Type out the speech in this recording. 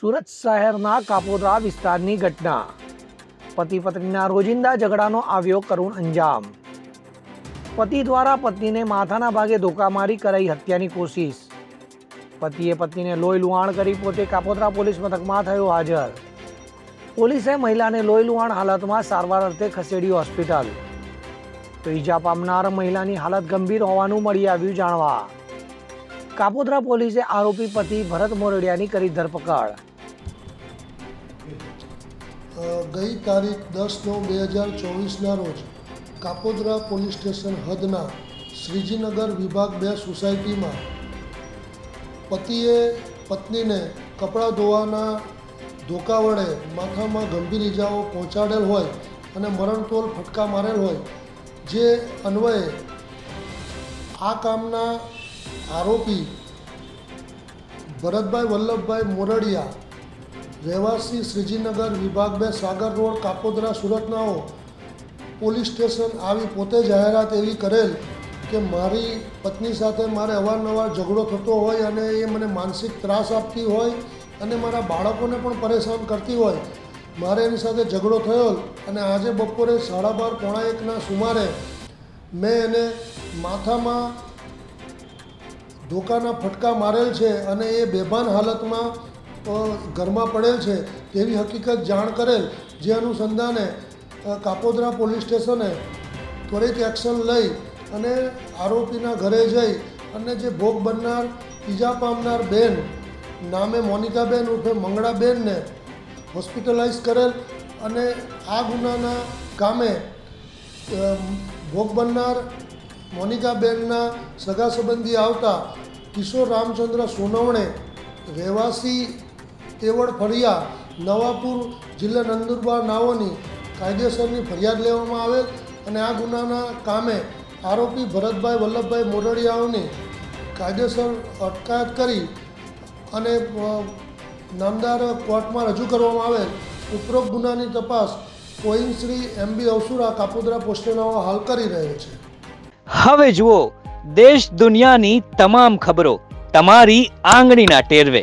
સુરત શહેરના કાપોદ્રા વિસ્તારની ઘટના. પતિ પત્નીના રોજિંદા ઝઘડાનો આવ્યો કરુણ અંજામ. પતિ દ્વારા પત્નીને માથાના ભાગે ધોકામારી કરાઈ હત્યાની કોશિશ. પતિએ પત્નીને લોહી લુહાણ કરી પોતે કાપોદ્રા પોલીસ મથકમાં થયો હાજર. પોલીસે મહિલાને લોહી લુહાણ હાલતમાં સારવાર અર્થે ખસેડી હોસ્પિટલ. તો ઈજા પામનાર મહિલાની હાલત ગંભીર હોવાનું મળી આવ્યું જાણવા. કાપોદ્રા પોલીસે આરોપી પતિ ભરત મોરડિયાની કરી ધરપકડ. ગઈ તારીખ દસ નવ બે હજાર ચોવીસના રોજ કાપોદ્રા પોલીસ સ્ટેશન હદના શ્રીજીનગર વિભાગ બે સોસાયટીમાં પતિએ પત્નીને કપડાં ધોવાના ધોકા વડે માથામાં ગંભીર ઇજાઓ પહોંચાડેલ હોય અને મરણતોલ ફટકા મારેલ હોય, જે અન્વયે આ કામના આરોપી ભરતભાઈ વલ્લભભાઈ મોરડિયા રહેવાસી શ્રીજીનગર વિભાગ બે સાગર રોડ, કાપોદરા, સુરતનાઓ પોલીસ સ્ટેશન આવી પોતે જાહેરાત એવી કરેલ કે મારી પત્ની સાથે મારે અવારનવાર ઝઘડો થતો હોય અને એ મને માનસિક ત્રાસ આપતી હોય અને મારા બાળકોને પણ પરેશાન કરતી હોય. મારે એની સાથે ઝઘડો થયો અને આજે બપોરે સાડા બાર પોણા એકના સુમારે મેં એને માથામાં ધોકાના ફટકા મારેલ છે અને એ બેભાન હાલતમાં ઘરમાં પડેલ છે તેવી હકીકત જાણ કરેલ જે અનુસંધાને કાપોદરા પોલીસ સ્ટેશને ત્વરિત એક્શન લઈ અને આરોપીના ઘરે જઈ અને જે ભોગ બનનાર, ઈજા પામનાર બેન નામે મોનિકાબેન ઉર્ફે મંગળાબેનને હોસ્પિટલાઇઝ કરેલ અને આ ગુનાના કામે ભોગ બનનાર મોનિકાબેનના સગા સંબંધી આવતા કિશોર રામચંદ્ર સોનવણે રહેવાસી તેવડ ફળિયા, નવાપુર જિલ્લા નંદુરબાર નાઓની કાયદેસરની ફરિયાદ લેવામાં આવેલ અને આ ગુનાના કામે આરોપી ભરતભાઈ વલ્લભભાઈ મોરડિયાઓની કાયદેસર અટકાયત કરી અને નામદાર કોર્ટમાં રજૂ કરવામાં આવેલ ઉપરોક્ત ગુનાની તપાસ કોઈન શ્રી એમ બી અવસુરા કાપોદરા પોસ્ટેનાઓ હાલ કરી રહ્યો છે. હવે જુઓ, દેશ દુનિયાની તમામ ખબરો તમારી આંગળીના ટેરવે.